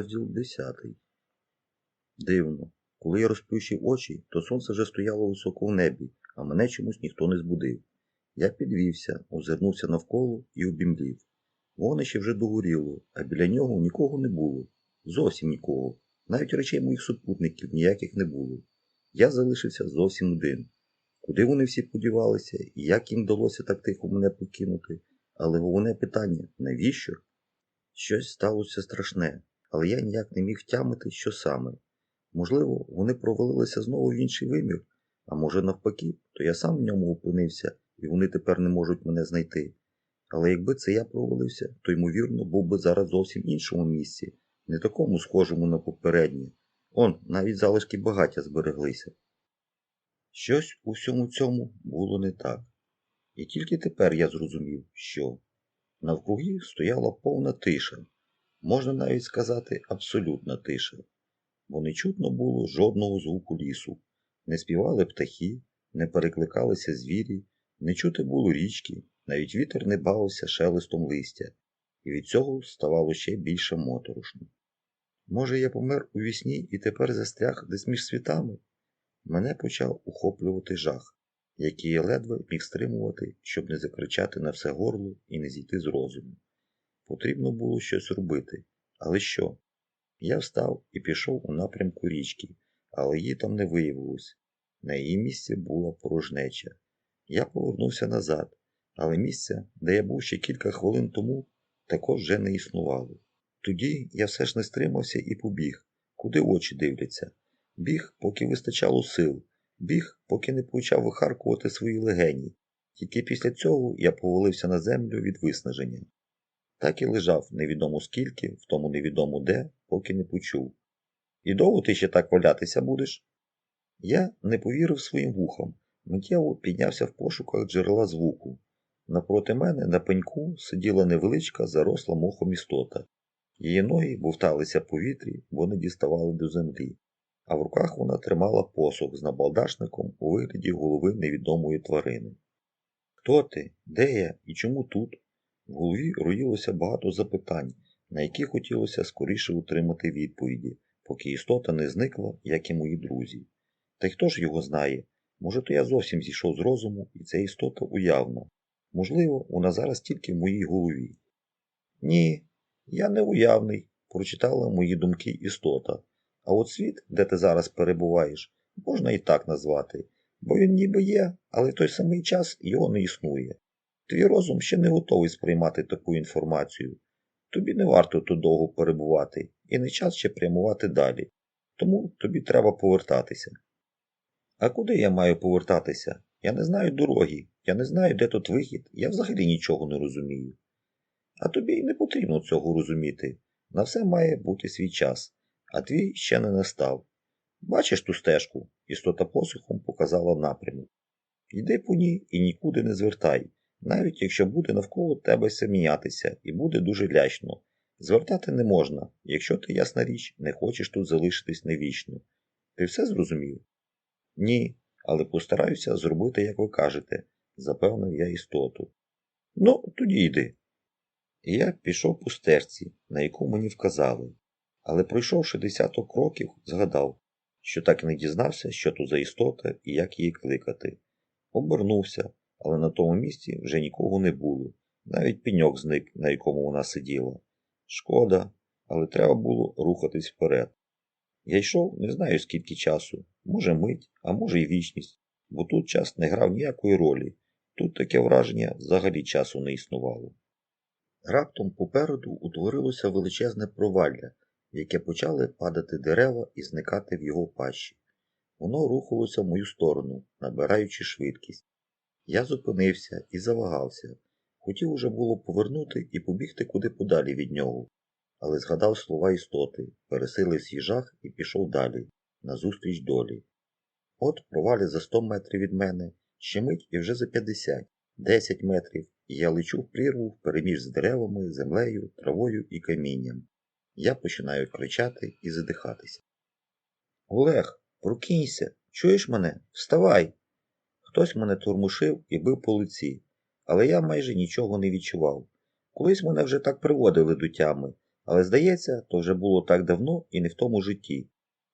Розділ 10. Дивно. Коли я розплющив очі, то сонце вже стояло високо в небі, а мене чомусь ніхто не збудив. Я підвівся, озирнувся навколо і обімлів. Вогнище вже догоріло, а біля нього нікого не було. Зовсім нікого. Навіть речей моїх супутників ніяких не було. Я залишився зовсім один. Куди вони всі подівалися і як їм вдалося так тихо мене покинути? Але головне питання навіщо? Щось сталося страшне, але я ніяк не міг втямити, що саме. Можливо, вони провалилися знову в інший вимір, а може навпаки, то я сам в ньому опинився, і вони тепер не можуть мене знайти. Але якби це я провалився, то ймовірно був би зараз зовсім іншому місці, не такому схожому на попереднє. Он, навіть залишки багаття збереглися. Щось у всьому цьому було не так. І тільки тепер я зрозумів, що навкруги стояла повна тиша, можна навіть сказати, абсолютна тиша, бо не чутно було жодного звуку лісу, не співали птахи, не перекликалися звірі, не чути було річки, навіть вітер не бавився шелестом листя, і від цього ставало ще більше моторошно. Може, я помер у вісні і тепер застряг десь між світами? Мене почав ухоплювати жах, який я ледве міг стримувати, щоб не закричати на все горло і не зійти з розуму. Потрібно було щось робити, але що? Я встав і пішов у напрямку річки, але її там не виявилось. На її місці була порожнеча. Я повернувся назад, але місце, де я був ще кілька хвилин тому, також вже не існувало. Тоді я все ж не стримався і побіг, куди очі дивляться. Біг, поки вистачало сил, біг, поки не почав вихаркувати свої легені. Тільки після цього я повалився на землю від виснаження. Так і лежав невідомо скільки, в тому невідомо де, поки не почув. І довго ти ще так валятися будеш? Я не повірив своїм вухам, миттєво піднявся в пошуках джерела звуку. Напроти мене на пеньку сиділа невеличка заросла мохом істота. Її ноги бовталися повітрі, бо не діставали до землі, а в руках вона тримала посох з набалдашником у вигляді голови невідомої тварини. Хто ти? Де я і чому тут? В голові роїлося багато запитань, на які хотілося скоріше утримати відповіді, поки істота не зникла, як і мої друзі. Та й хто ж його знає? Може, то я зовсім зійшов з розуму, і ця істота уявна. Можливо, вона зараз тільки в моїй голові. Ні, я не уявний, прочитала мої думки істота. А от світ, де ти зараз перебуваєш, можна і так назвати, бо він ніби є, але в той самий час його не існує. Твій розум ще не готовий сприймати таку інформацію. Тобі не варто тут довго перебувати і не час ще прямувати далі. Тому тобі треба повертатися. А куди я маю повертатися? Я не знаю дороги, я не знаю, де тут вихід, я взагалі нічого не розумію. А тобі й не потрібно цього розуміти. На все має бути свій час, а твій ще не настав. Бачиш ту стежку? Істота посухом показала напрямок. Йди по ній і нікуди не звертай, навіть якщо буде навколо тебе все мінятися і буде дуже лячно. Звертати не можна, якщо ти, ясна річ, не хочеш тут залишитись невічно. Ти все зрозумів? Ні, але постараюся зробити, як ви кажете, запевнив я істоту. Ну, тоді йди. І я пішов по стерці, на яку мені вказали, але пройшовши десяток кроків, згадав, що так і не дізнався, що то за істота і як її кликати. Обернувся, але на тому місці вже нікого не було, навіть пеньок зник, на якому вона сиділа. Шкода, але треба було рухатись вперед. Я йшов не знаю скільки часу, може мить, а може й вічність, бо тут час не грав ніякої ролі, тут таке враження взагалі часу не існувало. Раптом попереду утворилося величезне провалля, в яке почали падати дерева і зникати в його пащі. Воно рухалося в мою сторону, набираючи швидкість. Я зупинився і завагався. Хотів уже було повернути і побігти куди подалі від нього, але згадав слова істоти, пересилив свій жах і пішов далі, назустріч долі. От провалі за 100 метрів від мене, ще мить і вже за 50, 10 метрів, і я лечу в прірву впереміж з деревами, землею, травою і камінням. Я починаю кричати і задихатися. Олег, прокинься, чуєш мене? Вставай! Хтось мене турмушив і бив по лиці, але я майже нічого не відчував. Колись мене вже так приводили до тями, Але здається, то вже було так давно і не в тому житті,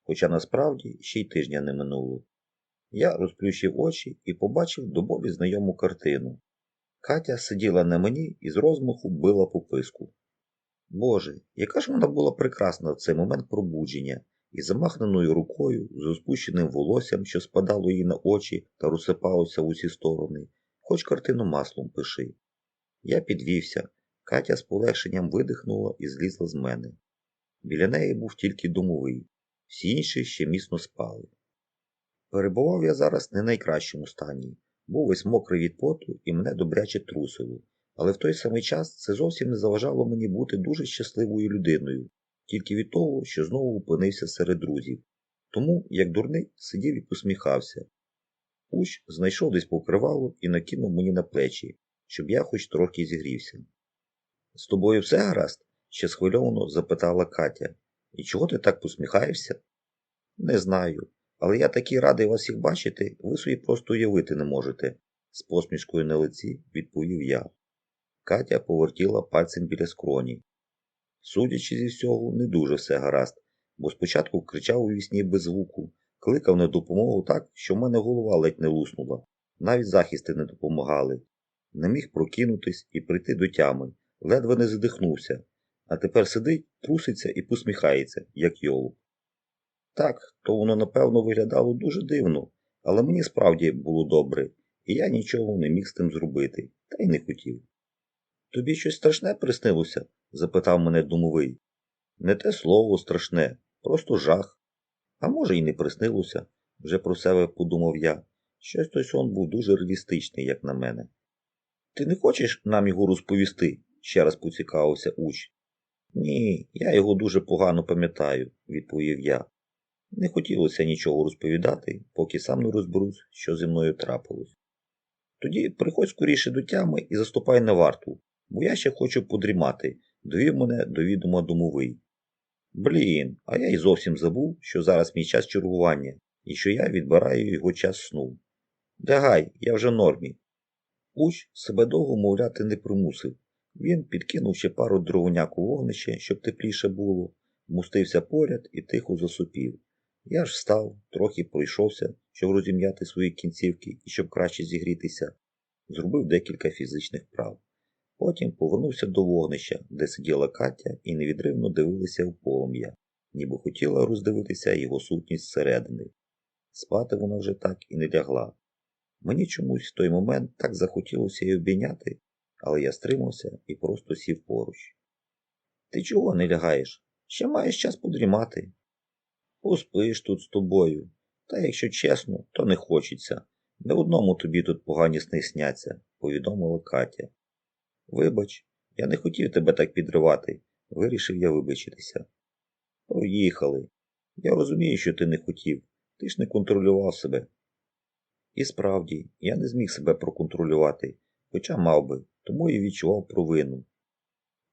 хоча насправді ще й тижня не минуло. Я розплющив очі і побачив до болі знайому картину. Катя сиділа на мені і з розмаху била по писку. Боже, яка ж вона була прекрасна в цей момент пробудження, і замахненою рукою, з розпущеним волоссям, що спадало їй на очі та розсипалося в усі сторони, хоч картину маслом пиши. Я підвівся, Катя з полегшенням видихнула і злізла з мене. Біля неї був тільки домовий, всі інші ще міцно спали. Перебував я зараз не найкращому стані, був весь мокрий від поту і мене добряче трусило, але в той самий час це зовсім не заважало мені бути дуже щасливою людиною, тільки від того, що знову опинився серед друзів. Тому, як дурний, сидів і посміхався. Уч знайшов десь покривало і накинув мені на плечі, щоб я хоч трохи зігрівся. З тобою все гаразд? ще схвильовано запитала Катя. І чого ти так посміхаєшся? Не знаю, але я такий радий вас всіх бачити, ви собі просто уявити не можете, з посмішкою на лиці відповів я. Катя повертіла пальцем біля скроні. Судячи зі всього, не дуже все гаразд, бо спочатку кричав у вісні без звуку, кликав на допомогу так, що в мене голова ледь не луснула. Навіть захисти не допомагали. Не міг прокинутись і прийти до тями, ледве не задихнувся, а тепер сидить, труситься і посміхається, як йолуб. Так, то воно напевно виглядало дуже дивно, але мені справді було добре, і я нічого не міг з тим зробити, та й не хотів. Тобі щось страшне приснилося? Запитав мене домовий. Не те слово страшне, просто жах. А може, й не приснилося, вже про себе подумав я. Щось той сон був дуже реалістичний, як на мене. Ти не хочеш нам його розповісти? ще раз поцікавився уч. Ні, я його дуже погано пам'ятаю, відповів я. Не хотілося нічого розповідати, поки сам не розберусь, що зі мною трапилось. Тоді приходь скоріше до тями і заступай на варту, бо я ще хочу подрімати, довів мене до відома домовий. Блін, а я й зовсім забув, що зараз мій час чергування і що я відбираю його час сну. Лягай, я вже в нормі. Уч себе довго мовляти не примусив. Він підкинув ще пару дровоняк у вогнище, щоб тепліше було, мустився поряд і тихо засупів. Я ж встав, трохи пройшовся, щоб розім'яти свої кінцівки і щоб краще зігрітися, зробив декілька фізичних прав. Потім повернувся до вогнища, де сиділа Катя і невідривно дивилася в полум'я, ніби хотіла роздивитися його сутність зсередини. Спати вона вже так і не лягла. Мені чомусь в той момент так захотілося її обійняти, але я стримався і просто сів поруч. Ти чого не лягаєш? Ще маєш час подрімати. Поспиш тут з тобою. Та якщо чесно, то не хочеться. Не одному тобі тут погані сни сняться, повідомила Катя. Вибач, я не хотів тебе так підривати, вирішив я вибачитися. Проїхали. Я розумію, що ти не хотів, ти ж не контролював себе. І справді, я не зміг себе проконтролювати, хоча мав би, тому і відчував провину.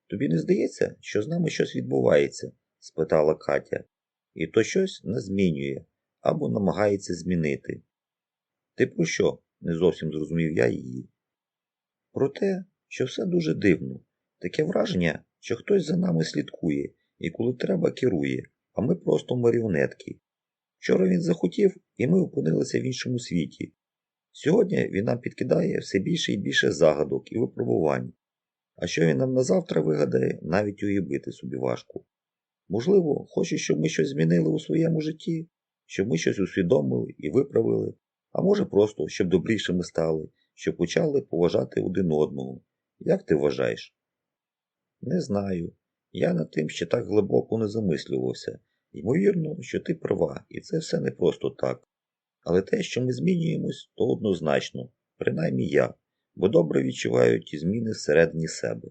Тобі не здається, що з нами щось відбувається? спитала Катя, і то щось не змінює або намагається змінити. Ти про що? не зовсім зрозумів я її. Про те, що все дуже дивно, таке враження, що хтось за нами слідкує і коли треба керує, а ми просто маріонетки. Вчора він захотів, і ми опинилися в іншому світі. Сьогодні він нам підкидає все більше і більше загадок і випробувань. А що він нам на завтра вигадає, навіть уявити собі важко. Можливо, хоче, щоб ми щось змінили у своєму житті, щоб ми щось усвідомили і виправили, а може просто, щоб добрішими стали, щоб почали поважати один одного. Як ти вважаєш? Не знаю. Я над тим ще так глибоко не замислювався. Ймовірно, що ти права, і це все не просто так. Але те, що ми змінюємось, то однозначно, принаймні я, бо добре відчуваю ті зміни всередині себе.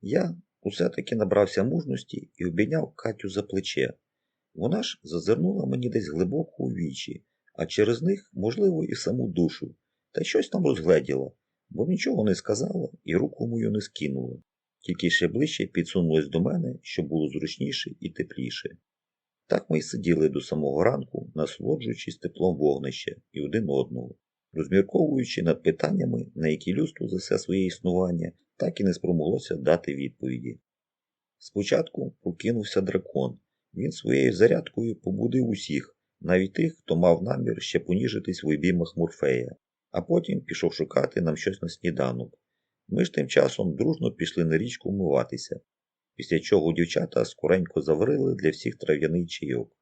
Я усе-таки набрався мужності і обійняв Катю за плече. Вона ж зазирнула мені десь глибоко у вічі, а через них, можливо, і саму душу, та щось там розгледіла, бо нічого не сказала і руку мою не скинула, тільки ще ближче підсунулась до мене, щоб було зручніше і тепліше. Так ми й сиділи до самого ранку, насолоджуючись теплом вогнища і один одного, розмірковуючи над питаннями, на які людство за все своє існування так і не спромоглося дати відповіді. Спочатку прокинувся дракон. Він своєю зарядкою побудив усіх, навіть тих, хто мав намір ще поніжитись в обіймах Морфея, а потім пішов шукати нам щось на сніданок. Ми ж тим часом дружно пішли на річку вмиватися, після чого дівчата скоренько заварили для всіх трав'яний чайок.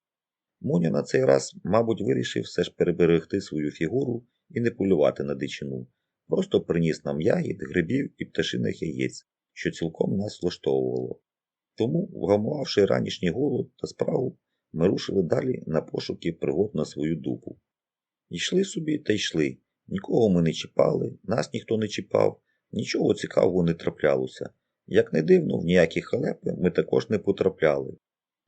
Моня на цей раз, мабуть, вирішив все ж переберегти свою фігуру і не полювати на дичину. Просто приніс нам ягід, грибів і пташиних яєць, що цілком нас влаштовувало. Тому, вгамувавши ранішній голод та справу, ми рушили далі на пошуки пригод на свою дупу. Йшли собі та йшли. Нікого ми не чіпали, нас ніхто не чіпав, нічого цікавого не траплялося. Як не дивно, в ніякі халепи ми також не потрапляли.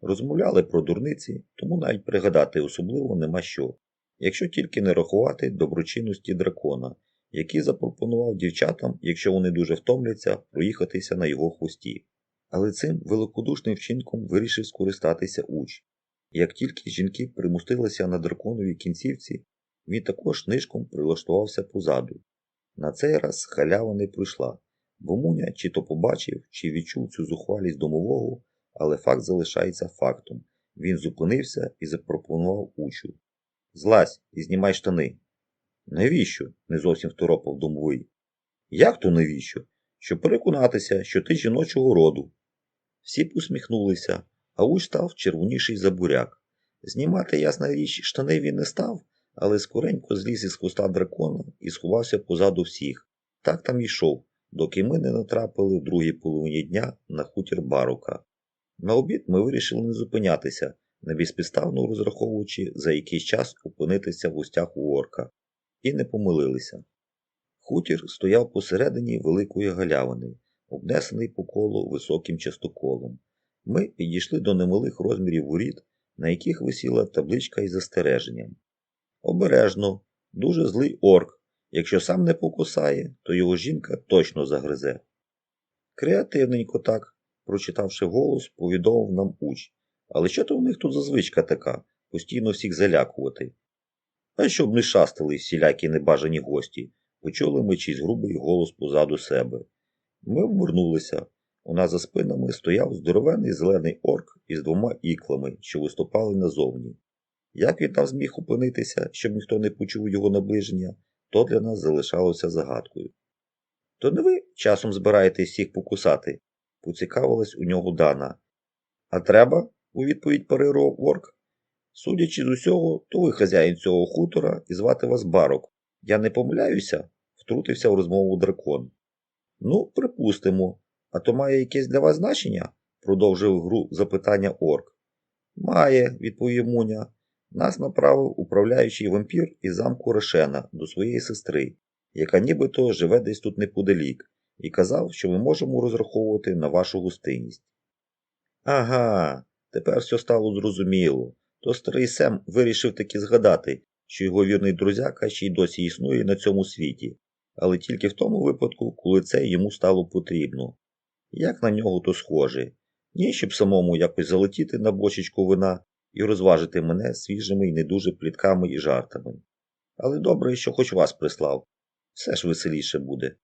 Розмовляли про дурниці, тому навіть пригадати особливо нема що, якщо тільки не рахувати доброчинності дракона, який запропонував дівчатам, якщо вони дуже втомляться, проїхатися на його хвості. Але цим великодушним вчинком вирішив скористатися уч. Як тільки жінки примустилися на драконовій кінцівці, він також нишком прилаштувався позаду. На цей раз халява не пройшла, бо Муня чи то побачив, чи відчув цю зухвалість домового, але факт залишається фактом. Він зупинився і запропонував учу. Злазь і знімай штани. Навіщо? не зовсім второпав домовий. Як то навіщо? Щоб переконатися, що ти жіночого роду. Всі посміхнулися, а уч став червоніший за буряк. Знімати, ясна річ, штани він не став, але скоренько зліз із хвоста дракона і сховався позаду всіх. Так там йшов, доки ми не натрапили в другій половині дня на хутір барука. На обід ми вирішили не зупинятися, не безпідставно розраховуючи за якийсь час опинитися в гостях у орка, і не помилилися. Хутір стояв посередині великої галявини, обнесений по колу високим частоколом. Ми підійшли до немалих розмірів воріт, на яких висіла табличка із застереженням. Обережно, дуже злий орк. Якщо сам не покусає, то його жінка точно загризе. Креативненько так, прочитавши голос, повідомив нам уч. Але що то в них тут за звичка така, постійно всіх залякувати? А щоб не шастали всілякі небажані гості, почули ми чийсь грубий голос позаду себе. Ми обернулися. У нас за спинами стояв здоровений зелений орк із двома іклами, що виступали назовні. Як він там зміг опинитися, щоб ніхто не почув його наближення, то для нас залишалося загадкою. То не ви часом збираєтесь всіх покусати? поцікавилась у нього Дана. А треба? у відповідь парирував орк. Судячи з усього, то ви хазяїн цього хутора і звати вас барок. Я не помиляюся, втрутився в розмову дракон. Ну, припустимо, а то має якесь для вас значення? продовжив гру запитання орк. Має, відповів Муня. Нас направив управляючий вампір із замку Рошена до своєї сестри, яка нібито живе десь тут неподалік, і казав, що ми можемо розраховувати на вашу гостинність. Ага, тепер все стало зрозуміло. То старий Сем вирішив таки згадати, що його вірний друзяка ще й досі існує на цьому світі, але тільки в тому випадку, коли це йому стало потрібно. Як на нього то схоже, ні, щоб самому якось залетіти на бочечку вина і розважити мене свіжими і не дуже плітками і жартами. Але добре, що хоч вас прислав, все ж веселіше буде.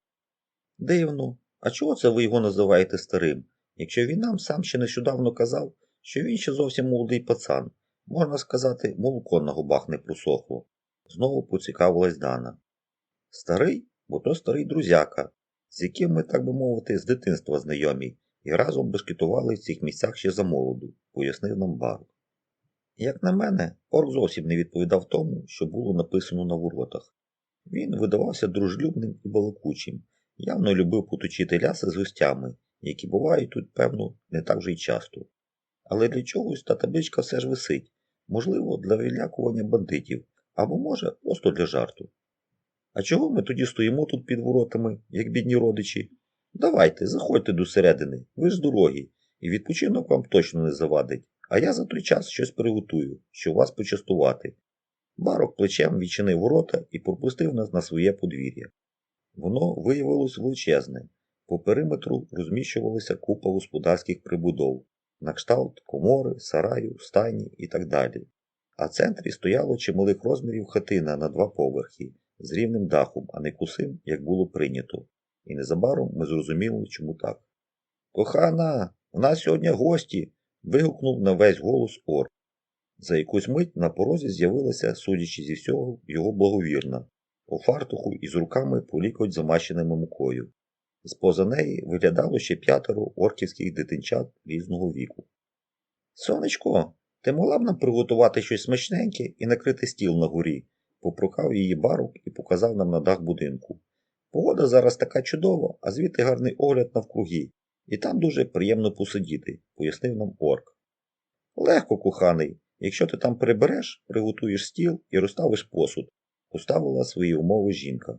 Дивно, а чого це ви його називаєте старим, якщо він нам сам ще нещодавно казав, що він ще зовсім молодий пацан, можна сказати, молоко на губах не просохло. Знову поцікавилась Дана. Старий, бо то старий друзяка, з яким ми, так би мовити, з дитинства знайомі, і разом бешкетували в цих місцях ще за молоду, пояснив нам Барк. Як на мене, орк зовсім не відповідав тому, що було написано на воротах. Він видавався дружелюбним і балакучим, явно любив поточити ляси з гостями, які бувають тут, певно, не так вже й часто. Але для чогось та табличка все ж висить, можливо, для вилякування бандитів, або, може, просто для жарту. А чого ми тоді стоїмо тут під воротами, як бідні родичі? Давайте, заходьте до середини, ви ж з дороги, і відпочинок вам точно не завадить, а я за той час щось приготую, щоб вас почастувати. Барок плечем відчинив ворота і пропустив нас на своє подвір'я. Воно виявилось величезне. По периметру розміщувалася купа господарських прибудов, на кшталт комори, сараю, стайні і так далі. А в центрі стояло чималих розмірів хатина на два поверхи з рівним дахом, а не кусим, як було прийнято. І незабаром ми зрозуміли, чому так. Кохана, У нас сьогодні гості. Вигукнув на весь голос орк. За якусь мить на порозі з'явилася, судячи зі всього, його благовірна, у фартуху і з руками полікоть замащеними мукою. З-поза неї виглядало ще п'ятеро орківських дитинчат різного віку. Сонечко, ти могла б нам приготувати щось смачненьке і накрити стіл на горі, попрокав її барок і показав нам на дах будинку. Погода зараз така чудова, а звідти гарний огляд навкруги, і там дуже приємно посидіти, пояснив нам орк. Легко, коханий, якщо ти там прибереш, приготуєш стіл і розставиш посуд, поставила свої умови жінка.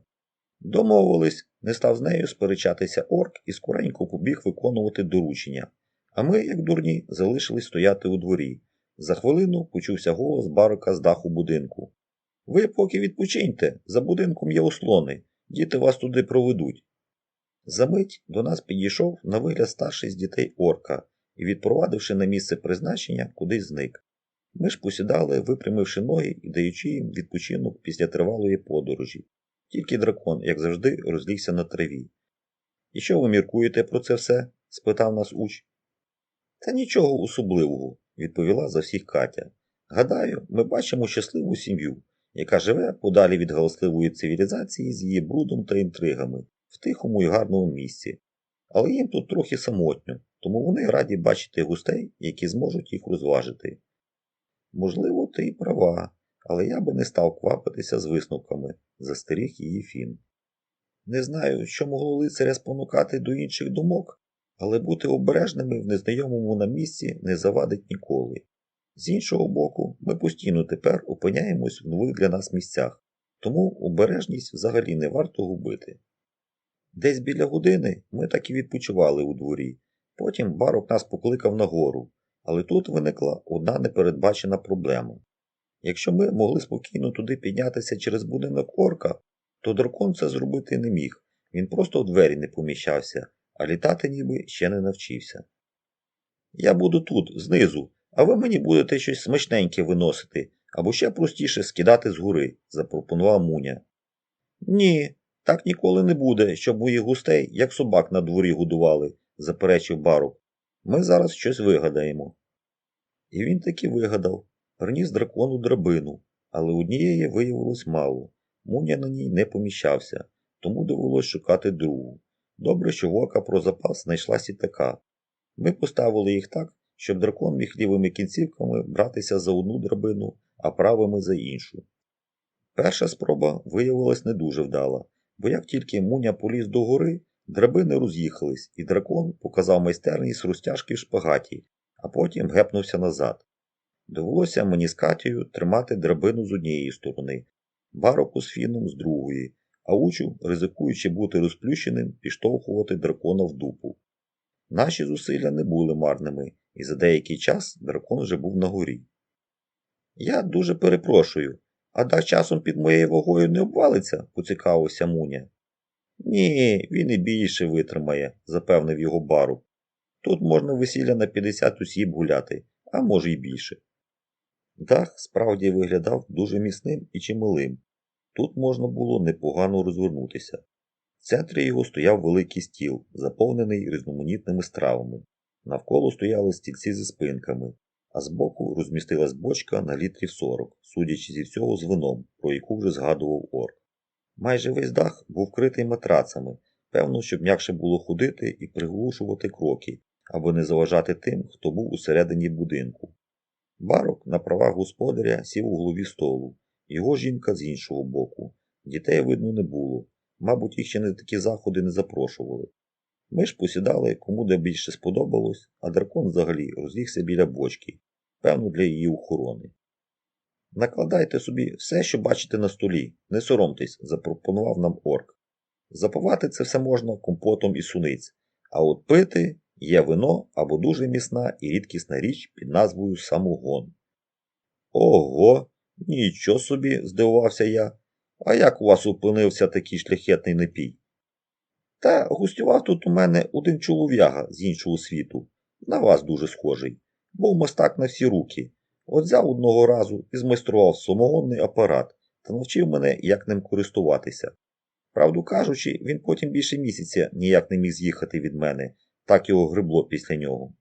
Домовились, не став з нею сперечатися орк і скоренько побіг виконувати доручення. А ми, як дурні, залишились стояти у дворі. За хвилину почувся голос барока з даху будинку. Ви поки відпочиньте, за будинком є ослони, діти вас туди проведуть. Замить до нас підійшов на вигляд старший з дітей орка і, відпровадивши на місце призначення, кудись зник. Ми ж посідали, випрямивши ноги і даючи їм відпочинок після тривалої подорожі. Тільки дракон, як завжди, розлігся на траві. І що ви міркуєте про це все? спитав нас уч. Та нічого особливого, відповіла за всіх Катя. Гадаю, ми бачимо щасливу сім'ю, яка живе подалі від галасливої цивілізації з її брудом та інтригами в тихому і гарному місці. Але їм тут трохи самотньо, тому вони раді бачити гостей, які зможуть їх розважити. Можливо, ти і права, але я би не став квапитися з висновками, застеріг її фін. Не знаю, що могло лицаря спонукати до інших думок, але бути обережними в незнайомому на місці не завадить ніколи. З іншого боку, ми постійно тепер опиняємось в нових для нас місцях, тому обережність взагалі не варто губити. Десь біля години ми так і відпочивали у дворі, потім барок нас покликав нагору, але тут виникла одна непередбачена проблема. Якщо ми могли спокійно туди піднятися через будинок орка, то дракон це зробити не міг, він просто у двері не поміщався, а літати ніби ще не навчився. Я буду тут, знизу, а ви мені будете щось смачненьке виносити, або ще простіше скидати згори, запропонував Муня. Ні, так ніколи не буде, щоб моїх гостей, як собак на дворі годували, заперечив барок. Ми зараз щось вигадаємо. І він таки вигадав, приніс дракону драбину, але однієї виявилось мало. Муня на ній не поміщався, тому довелось шукати другу. Добре, що в ока про запас знайшлась і така. Ми поставили їх так, щоб дракон міг лівими кінцівками братися за одну драбину, а правими за іншу. Перша спроба виявилась не дуже вдала, бо як тільки Муня поліз до гори, драбини роз'їхались, і дракон показав майстерність розтяжки в шпагаті, а потім гепнувся назад. Довелося мені з Катією тримати драбину з однієї сторони, бароку з фіном з другої, а учу, ризикуючи бути розплющеним, підштовхувати дракона в дупу. Наші зусилля не були марними, і за деякий час дракон вже був на горі. Я дуже перепрошую, а дах часом під моєю вагою не обвалиться, поцікавився Муня. Ні, він і більше витримає, запевнив його бару. Тут можна весілля на 50 осіб гуляти, а може й більше. Дах справді виглядав дуже міцним і чималим. Тут можна було непогано розвернутися. В центрі його стояв великий стіл, заповнений різноманітними стравами. Навколо стояли стільці зі спинками, а збоку розмістилась бочка на літрів 40, судячи зі всього з вином, про яку вже згадував орк. Майже весь дах був вкритий матрацами, певно, щоб м'якше було ходити і приглушувати кроки, аби не заважати тим, хто був усередині будинку. Барок на правах господаря сів у голові столу, його жінка з іншого боку. Дітей видно не було, мабуть, їх ще на такі заходи не запрошували. Ми ж посідали, кому де більше сподобалось, а дракон взагалі розлігся біля бочки, певно, для її охорони. Накладайте собі все, що бачите на столі, не соромтесь, запропонував нам орк. Запивати це все можна компотом і суниць, а от пити є вино або дуже міцна і рідкісна річ під назвою самогон. Ого, нічого собі, здивувався я. А як у вас опинився такий шляхетний напій? Та гостював тут у мене один чолов'яга з іншого світу, на вас дуже схожий, був мастак на всі руки. От взяв одного разу і змайстрував самогонний апарат та навчив мене, як ним користуватися. Правду кажучи, він потім більше місяця ніяк не міг з'їхати від мене, так його грибло після нього.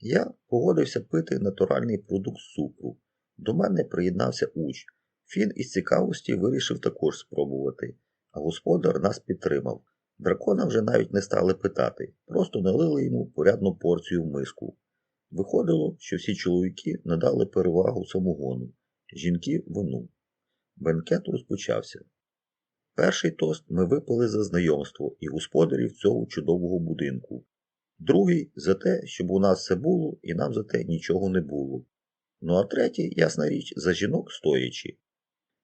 Я погодився пити натуральний продукт з цукру. До мене приєднався уч. Фін із цікавості вирішив також спробувати, а господар нас підтримав. Дракона вже навіть не стали питати, просто налили йому порядну порцію в миску. Виходило, що всі чоловіки надали перевагу самогону, жінки вину. Бенкет розпочався. Перший тост ми випили за знайомство і господарів цього чудового будинку. Другий за те, щоб у нас все було і нам за те нічого не було. Ну а третій, ясна річ, за жінок стоячи.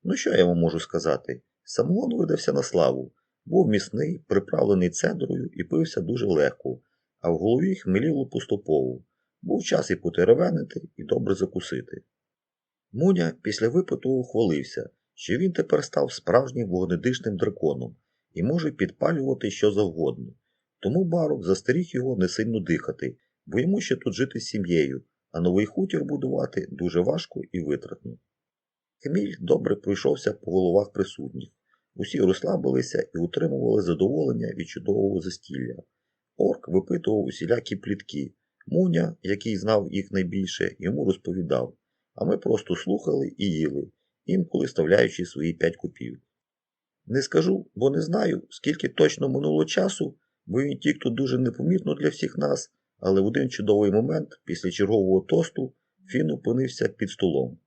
Ну що я вам можу сказати? Самогон видався на славу, був міцний, приправлений цедрою і пився дуже легко, а в голові хмеліло пустопово. Був час і потеревенити, і добре закусити. Муня після випитого хвалився, що він тепер став справжнім вогнедишним драконом і може підпалювати що завгодно. Тому барок застеріг його не сильно дихати, бо йому ще тут жити з сім'єю, а новий хутір будувати дуже важко і витратно. Хміль добре пройшовся по головах присутніх. Усі розслабилися і утримували задоволення від чудового застілля. Орк випитував усілякі плітки. Муня, який знав їх найбільше, йому розповідав, а ми просто слухали і їли, інколи ставляючи свої п'ять копійок. Не скажу, бо не знаю, скільки точно минуло часу, бо він тік тут дуже непомітно для всіх нас, але в один чудовий момент, після чергового тосту, Фін опинився під столом.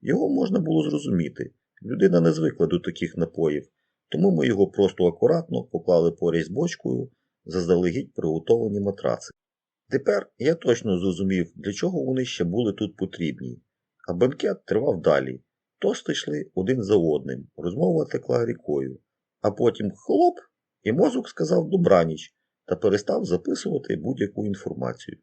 Його можна було зрозуміти. Людина не звикла до таких напоїв, тому ми його просто акуратно поклали поряд з бочкою заздалегідь приготовані матраци. Тепер я точно зрозумів, для чого вони ще були тут потрібні. А бенкет тривав далі. Тости йшли один за одним, розмова текла рікою, а потім хлоп, і мозок сказав добраніч та перестав записувати будь-яку інформацію.